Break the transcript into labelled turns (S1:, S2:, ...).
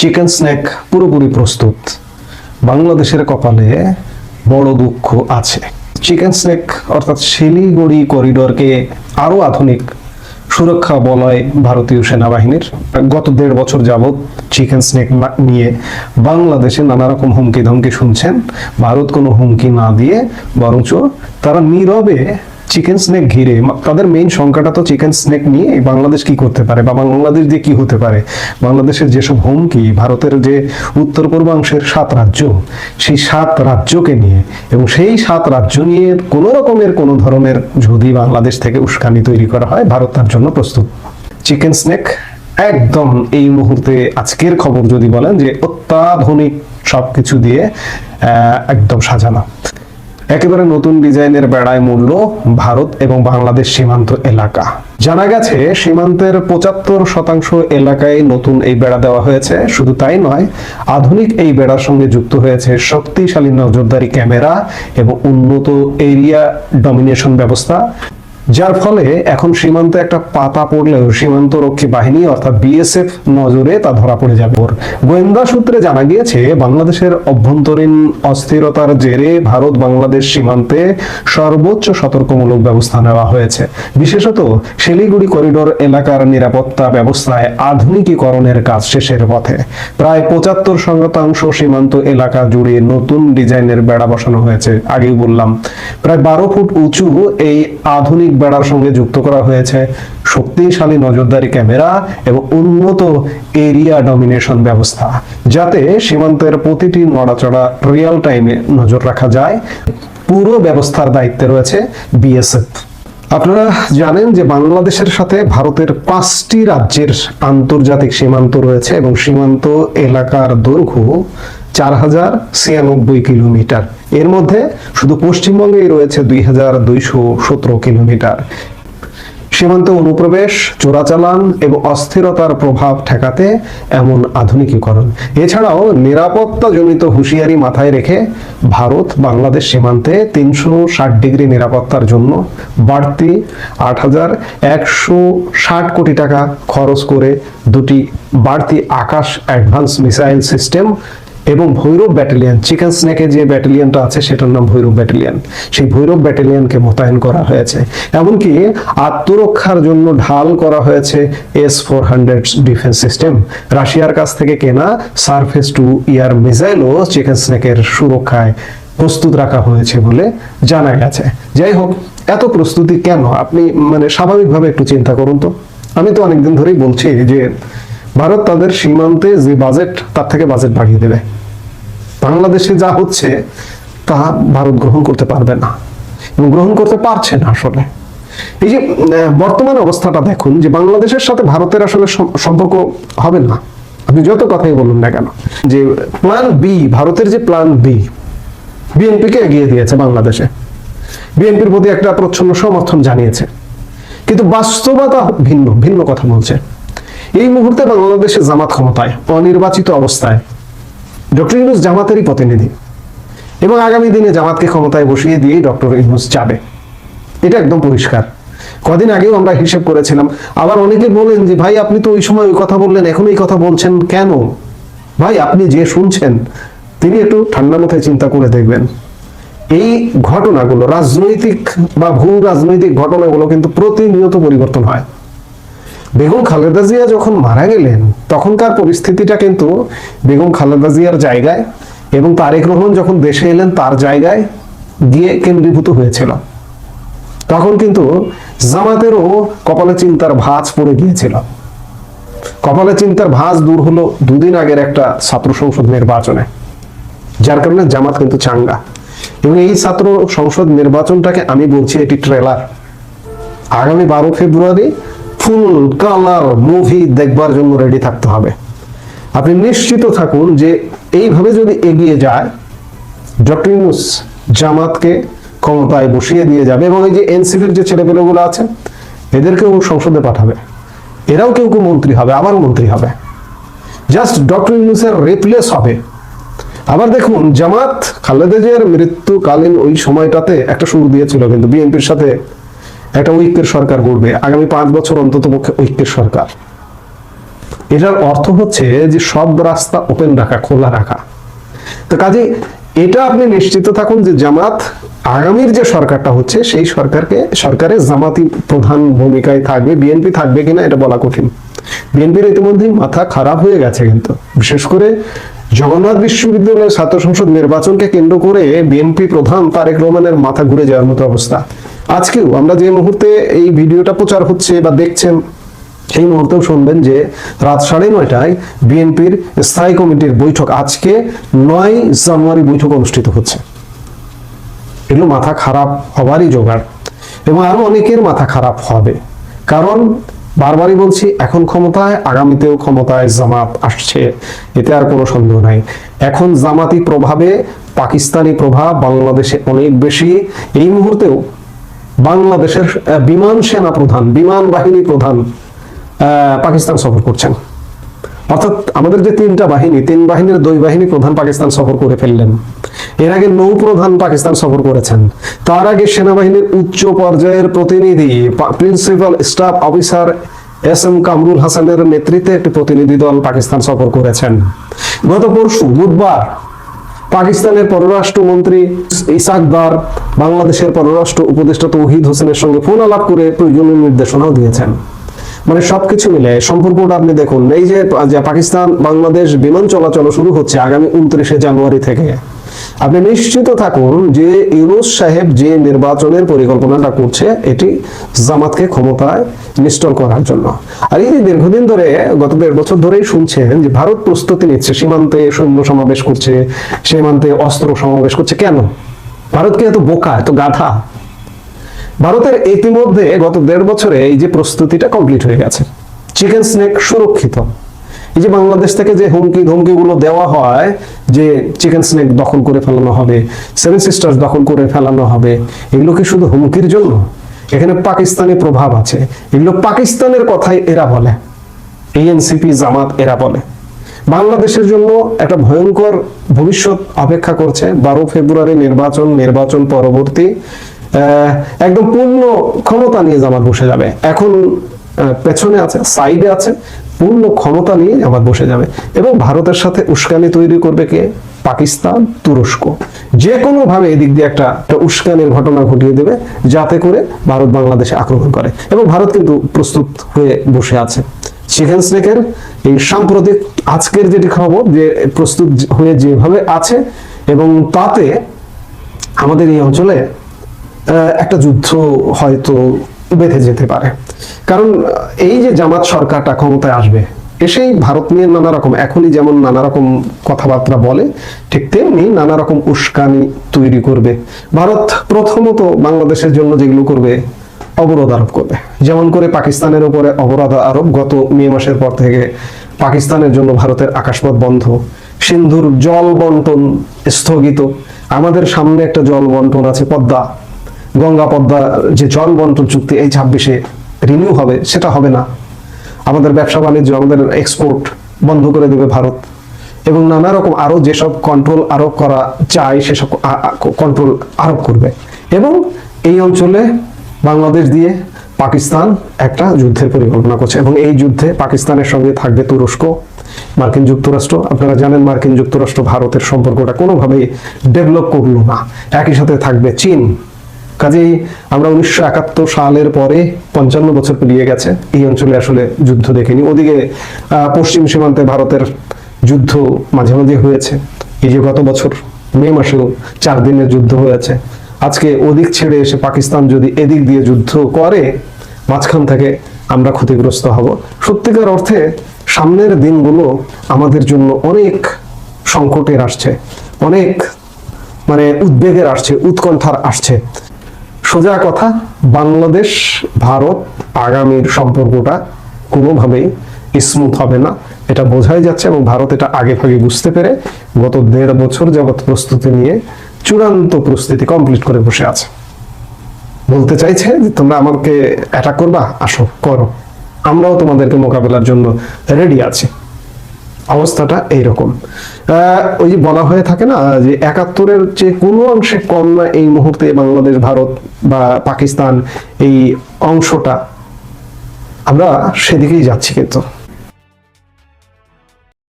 S1: Chicken snack পুরোপুরি প্রস্তুত। বাংলাদেশের কপালে বড় দুঃখ আছে। চিকেন স্ন্যাক অর্থাৎ শিলিগুড়ি করিডোরকে আরও আধুনিক সুরক্ষা বলয় ভারতীয় সেনাবাহিনীর। গত দেড় বছর যাবৎ চিকেন স্নেক নিয়ে বাংলাদেশে নানা রকম হুমকি ধমকি শুনছেন। ভারত কোনো হুমকি না দিয়ে বরঞ্চ তারা নীরবে চিকেন স্নেক ঘিরে তাদের মেইন সংখ্যাটা তো চিকেন স্নেক নিয়ে বাংলাদেশ কি করতে পারে বা বাংলাদেশ দিয়ে কি হতে পারে? বাংলাদেশের যেসব হুমকি, ভারতের যে উত্তর পূর্বাংশের সাত রাজ্য, সেই সাত রাজ্যকে নিয়ে এবং সেই সাত রাজ্য নিয়ে কোনো রকমের কোনো ধরনের যদি বাংলাদেশ থেকে উস্কানি তৈরি করা হয়, ভারত তার জন্য প্রস্তুত। চিকেন স্নেক একদম এই মুহূর্তে আজকের খবর যদি বলেন যে অত্যাধুনিক সবকিছু দিয়ে একদম সাজানো। একেবারে নতুন ডিজাইনের বেড়ায় মূল্য ভারত এবং বাংলাদেশ সীমান্ত এলাকা। জানা গেছে, সীমান্তের পঁচাত্তর শতাংশ এলাকায় নতুন এই বেড়া দেওয়া হয়েছে। শুধু তাই নয়, আধুনিক এই বেড়ার সঙ্গে যুক্ত হয়েছে শক্তিশালী নজরদারি ক্যামেরা এবং উন্নত এরিয়া ডমিনেশন ব্যবস্থা। যার ফলে এখন সীমান্তে একটা পাতা পড়লেও সীমান্ত রক্ষী বাহিনী অর্থাৎ বিএসএফ নজরে তা ধরা পড়ে যাবে। গোয়েন্দা সূত্রে জানা গিয়েছে, বাংলাদেশের অভ্যন্তরীণ অস্থিরতার জেরে ভারত বাংলাদেশ সীমান্তে সর্বোচ্চ সতর্কমূলক ব্যবস্থা নেওয়া হয়েছে। বিশেষত শিলিগুড়ি করিডোর এলাকার নিরাপত্তা ব্যবস্থায় আধুনিকীকরণের কাজ শেষের পথে। প্রায় পঁচাত্তর শতাংশ সীমান্ত এলাকা জুড়ে নতুন ডিজাইনের বেড়া বসানো হয়েছে, আগেই বললাম। প্রায় বারো ফুট উঁচু এই আধুনিক বেড়ার সঙ্গে যুক্ত করা হয়েছে শক্তিশালী নজরদারি ক্যামেরা এবং উন্নত এরিয়া ডমিনেশন ব্যবস্থা, যাতে সীমান্তের প্রতিটি নড়াচড়া রিয়েল টাইমে নজর রাখা যায়। পুরো ব্যবস্থার দায়িত্বে রয়েছে বিএসএফ। আপনারা জানেন যে বাংলাদেশের সাথে ভারতের পাঁচটি রাজ্যের আন্তর্জাতিক সীমান্ত রয়েছে এবং সীমান্ত এলাকার দৈর্ঘ্য চার হাজার ছিয়ানব্বই কিলোমিটার। এর মধ্যে শুধু পশ্চিমবঙ্গেই রয়েছে দুই হাজার দুইশো সতেরো কিলোমিটার। সীমান্তে অনুপ্রবেশ, চোরাচালান এবং অস্থিরতার প্রভাব ঠেকাতে এমন আধুনিকীকরণ। এছাড়াও নিরাপত্তাজনিত হুঁশিয়ারি মাথায় রেখে ভারত বাংলাদেশ সীমান্তে তিনশো ষাট ডিগ্রি নিরাপত্তার জন্য বাড়তি আট হাজার একশো ষাট কোটি টাকা খরচ করে দুটি বাড়তি আকাশ অ্যাডভান্স মিসাইল সিস্টেম এবং ভৈরব ব্যাটালিয়ন, চিকেন স্নেকে যে ব্যাটালিয়নটা আছে সেটার নাম ভৈরব ব্যাটালিয়ন। সেই ভৈরব ব্যাটালিয়নকে মোতায়েন করা হয়েছে। এমনকি আত্মরক্ষার জন্য ঢাল করা হয়েছে S four hundred defence system রাশিয়ার কাছ থেকে কেনা সারফেস টু ইয়ার মিসাইলও চিকেন স্নেকের সুরক্ষায় প্রস্তুত রাখা হয়েছে বলে জানা গেছে। যাই হোক, এত প্রস্তুতি কেন? আপনি মানে স্বাভাবিকভাবে একটু চিন্তা করুন তো। আমি তো অনেকদিন ধরেই বলছি যে ভারত তাদের সীমান্তে যে বাজেট তার থেকে বাজেট বাড়িয়ে দেবে। বাংলাদেশে যা হচ্ছে, তা ভারত গ্রহণ করতে পারবে না। এবং গ্রহণ করতে পারছে না আসলে। এই যে বর্তমান অবস্থাটা দেখুন, যে বাংলাদেশের সাথে ভারতের আসলে সম্পর্ক হবে না। আপনি যত কথাই বলুন না কেন, যে প্ল্যান বি ভারতের যে প্ল্যান বি বিএনপিকে এগিয়ে দিয়েছে বাংলাদেশে। বিএনপির প্রতি একটা প্রচ্ছন্ন সমর্থন জানিয়েছে। কিন্তু বাস্তবতা ভিন্ন ভিন্ন কথা বলছে। এই মুহূর্তে বাংলাদেশে জামাত ক্ষমতায়, অনির্বাচিত অবস্থায়। ডক্টর ইউনুস জামাতেরই প্রতিনিধি এবং আগামী দিনে জামাতকে ক্ষমতায় বসিয়ে দিয়েই ডক্টর ইউনুস যাবে। এটা একদম পরিষ্কার। কদিন আগেও আমরা হিসেব করেছিলাম। আবার অনেকে বলেন যে, ভাই, আপনি তো ওই সময় ওই কথা বললেন, এখন এই কথা বলছেন কেন? ভাই, আপনি যে শুনছেন, তিনি একটু ঠান্ডা মাথায় চিন্তা করে দেখবেন। এই ঘটনাগুলো, রাজনৈতিক বা ভূ রাজনৈতিক ঘটনাগুলো কিন্তু প্রতিনিয়ত পরিবর্তন হয়। বেগম খালেদা জিয়া যখন মারা গেলেন, তখনকার পরিস্থিতিটা কিন্তু বেগম খালেদা জিয়ার জায়গায় এবং তারেক রহমান যখন দেশে এলেন, তার জায়গায় গিয়ে কেন্দ্রীভূত হয়েছিল। তখন কিন্তু জামাতেরও কপালে চিন্তার ভাঁজ পড়ে গিয়েছিল। কপালে চিন্তার ভাঁজ দূর হলো দুদিন আগের একটা ছাত্র সংসদ নির্বাচনে, যার কারণে জামাত কিন্তু চাঙ্গা। এবং এই ছাত্র সংসদ নির্বাচনটাকে আমি বলছি এটি ট্রেলার। আগামী বারো ফেব্রুয়ারি ফুল, কালার মুভি দেখবার জন্য রেডি থাকতে হবে। আপনি নিশ্চিত থাকুন যে এইভাবে যদি এগিয়ে যায়, ডক্টর ইউনুস জামাতকে ক্ষমতায় বসিয়ে দিয়ে যাবে এবং এই যে এনসিপির যে ছেলেপেলেগুলো আছে, এদেরকেও সংসদে পাঠাবে। এরাও কেউ কেউ মন্ত্রী হবে আবার মন্ত্রী হবে। জাস্ট ডক্টর ইউনুসের রিপ্লেস হবে। আবার দেখুন, জামাত খালেদা জিয়ার মৃত্যুকালীন ওই সময়টাতে একটা শুরু দিয়েছিল কিন্তু বিএনপির সাথে একটা ঐক্যের সরকার গড়বে। আগামী পাঁচ বছর অন্তত পক্ষে ঐক্যের সরকার। এটার অর্থ হচ্ছে যে সব রাস্তা ওপেন রাখা, খোলা রাখা। তো কাজে এটা আপনি নিশ্চিত থাকুন যে জামাত আগামীর যে সরকারটা হচ্ছে, সেই সরকারকে সরকারের জামাতি প্রধান ভূমিকায় থাকবে বিএনপি থাকবে কিনা এটা বলা কঠিন। বিএনপির ইতিমধ্যেই মাথা খারাপ হয়ে গেছে কিন্তু। বিশেষ করে জগন্নাথ বিশ্ববিদ্যালয়ের ছাত্র সংসদ নির্বাচনকে কেন্দ্র করে বিএনপি প্রধান তারেক রহমানের মাথা ঘুরে যাওয়ার মতো অবস্থা। আজকেও আমরা যে মুহূর্তে এই ভিডিওটা প্রচার হচ্ছে বা দেখছেন সেই মুহূর্তেও শুনবেন যে রাত সাড়ে নয়টায় বিএনপির স্থায়ী কমিটির বৈঠক আজকে নয় জানুয়ারি বৈঠক অনুষ্ঠিত হচ্ছে। এগুলো মাথা খারাপ হবারই জোগাড় এবং আরও অনেকের মাথা খারাপ হবে। কারণ বারবারই বলছি, এখন ক্ষমতায়, আগামীতেও ক্ষমতায় জামাত আসছে, এতে আর কোনো সন্দেহ নাই। এখন জামাতি প্রভাবে, পাকিস্তানি প্রভাব বাংলাদেশে অনেক বেশি। এই মুহূর্তেও বাংলাদেশের বিমান সেনা প্রধান, বিমান বাহিনী প্রধান পাকিস্তান সফর করছেন। অর্থাৎ আমাদের যে তিনটা বাহিনী, তিন বাহিনীর দুই বাহিনী প্রধান পাকিস্তান সফর করে ফেললেন। এর আগে নৌ প্রধান পাকিস্তান সফর করেছেন। তার আগে সেনাবাহিনীর উচ্চ পর্যায়ের প্রতিনিধি principal staff officer S M Kamrul হাসানের নেতৃত্বে একটি প্রতিনিধি দল পাকিস্তান সফর করেছেন। গত পরশু বুধবার পাকিস্তানের পররাষ্ট্রমন্ত্রী ইসাকদার বাংলাদেশের পররাষ্ট্র উপদেষ্টা তৌহিদ হোসেনের সঙ্গে ফোন আলাপ করে প্রয়োজনীয় নির্দেশনাও দিয়েছেন। মানে সবকিছু মিলে সম্পর্কটা আপনি দেখুন, এই যে পাকিস্তান বাংলাদেশ বিমান চলাচল শুরু হচ্ছে আগামী উনত্রিশে জানুয়ারি থেকে। আপনি নিশ্চিত থাকুন যে ইউনুস সাহেব যে নির্বাচনের পরিকল্পনাটা করছে, এটি জামাতকে ক্ষমতায় নিশ্চল করার জন্য। আর এই দীর্ঘদিন ধরে, গত দেড় বছর ধরেই শুনছেন যে ভারত প্রস্তুতি নিচ্ছে, সীমান্তে সৈন্য সমাবেশ করছে, সীমান্তে অস্ত্র সমাবেশ করছে। কেন? ভারতকে এত বোকা, এত গাধা? ভারতের ইতিমধ্যে গত দেড় বছরে এই যে প্রস্তুতিটা কমপ্লিট হয়ে গেছে। চিকেন স্নেক সুরক্ষিত। এই যে বাংলাদেশ থেকে যে হুমকি ধমকি গুলো দেওয়া হয় যে চিকেন স্নেক দখল করে ফেলানো হবে, সেভেন সিস্টার্স দখল করে ফেলানো হবে, এগুলো কি শুধু হুমকির জন্য? এখানে পাকিস্তানি প্রভাব আছে। এগুলো পাকিস্তানের কথাই এরা বলে। এনসিপি জামাত এরা বলে। বাংলাদেশের জন্য একটা ভয়ঙ্কর ভবিষ্যৎ অপেক্ষা করছে। বারো ফেব্রুয়ারি নির্বাচন নির্বাচন পরবর্তী। একদম পূর্ণ ক্ষমতা নিয়ে জামাত বসে যাবে। এখন পেছনে আছে সাইডে আছে। পূর্ণ ক্ষমতা নিয়ে জামাত বসে যাবে। এবং ভারতের সাথে উস্কানি তৈরি করবে কে? পাকিস্তান, তুরস্ক। যে কোনো ভাবে এদিক দিয়ে একটা উস্কানির ঘটনা ঘটিয়ে দেবে, যাতে করে ভারত বাংলাদেশে আক্রমণ করে। এবং ভারত কিন্তু প্রস্তুত হয়ে বসে আছে। চিকেন স্নেকের এই সাম্প্রতিক আজকের যেটি খবর, যে প্রস্তুত হয়ে যেভাবে আছে, এবং তাতে আমাদের এই অঞ্চলে একটা যুদ্ধ হয়তো বেঁধে যেতে পারে। কারণ, এই যে জামাত সরকারটা ক্ষমতায় আসবে, এসেই ভারত নিয়ে নানা রকম, এখনই যেমন নানা রকম কথাবার্তা বলে, ঠিক তেমনি নানা রকম উস্কানি তৈরি করবে। ভারত প্রথমত বাংলাদেশের জন্য যেগুলো করবে, অবরোধ আরোপ করবে। যেমন করে পাকিস্তানের উপরে অবরোধ আরোপ গত মে মাসের পর থেকে পাকিস্তানের জন্য ভারতের আকাশপথ বন্ধ, সিন্ধুর জল বন্টন স্থগিত। আমাদের সামনে একটা জল বন্টন আছে, পদ্মা। গঙ্গা, পদ্মা, যে জল বন্টন চুক্তি, এই ছাব্বিশে রিনিউ হবে, সেটা হবে না। আমাদের ব্যবসা বাণিজ্য, আমাদের এক্সপোর্ট বন্ধ করে দেবে ভারত। এবং নানা রকম আরও যেসব কন্ট্রোল আরোপ করা চাই, সেসব কন্ট্রোল আরোপ করবে। এবং এই অঞ্চলে বাংলাদেশ দিয়ে পাকিস্তান একটা যুদ্ধের পরিকল্পনা করছে। এবং এই যুদ্ধে পাকিস্তানের সঙ্গে থাকবে তুরস্ক, মার্কিন যুক্তরাষ্ট্র। আপনারা জানেন মার্কিন যুক্তরাষ্ট্র ভারতের সম্পর্কটা কোনোভাবেই ডেভেলপ করল না। একই সাথে থাকবে চীন। কাজেই আমরা উনিশশো একাত্তর সালের পরে পঞ্চান্ন বছর পেরিয়ে গেছে। এই অঞ্চলে আসলে যুদ্ধ দেখিনি। ওদিকে পশ্চিম সীমান্তে ভারতের যুদ্ধ মাঝে মাঝে হয়েছে। এই যে গত বছর মে মাসেও চার দিনের যুদ্ধ হয়েছে। আজকে ওদিক ছেড়ে এসে পাকিস্তান যদি এদিক দিয়ে যুদ্ধ করে, মাঝখান থেকে আমরা ক্ষতিগ্রস্ত হব। সত্যিকার অর্থে সামনের দিনগুলো আমাদের জন্য অনেক সংকটের আসছে। অনেক মানে উদ্বেগের আসছে, উৎকণ্ঠার আসছে। সোজা কথা, বাংলাদেশ, ভারত আগামীর সম্পর্কটা কোনোভাবেই স্মুথ হবে না। এটা বোঝাই যাচ্ছে এবং ভারত এটা আগে ভাগে বুঝতে পেরে গত দেড় বছর যাবৎ প্রস্তুতি নিয়ে চূড়ান্ত প্রস্তুতি কমপ্লিট করে বসে আছে। বলতে চাইছে যে তোমরা আমাকে অ্যাটাক করবা? আসো, করো। আমরাও তোমাদেরকে মোকাবেলার জন্য রেডি আছি। অবস্থাটা এইরকম। ওই যে বলা হয়ে থাকে না, যে একাত্তরের যে কোনো অংশে কম না এই মুহূর্তে বাংলাদেশ, ভারত বা পাকিস্তান এই অংশটা? আমরা সেদিকেই যাচ্ছি কিন্তু।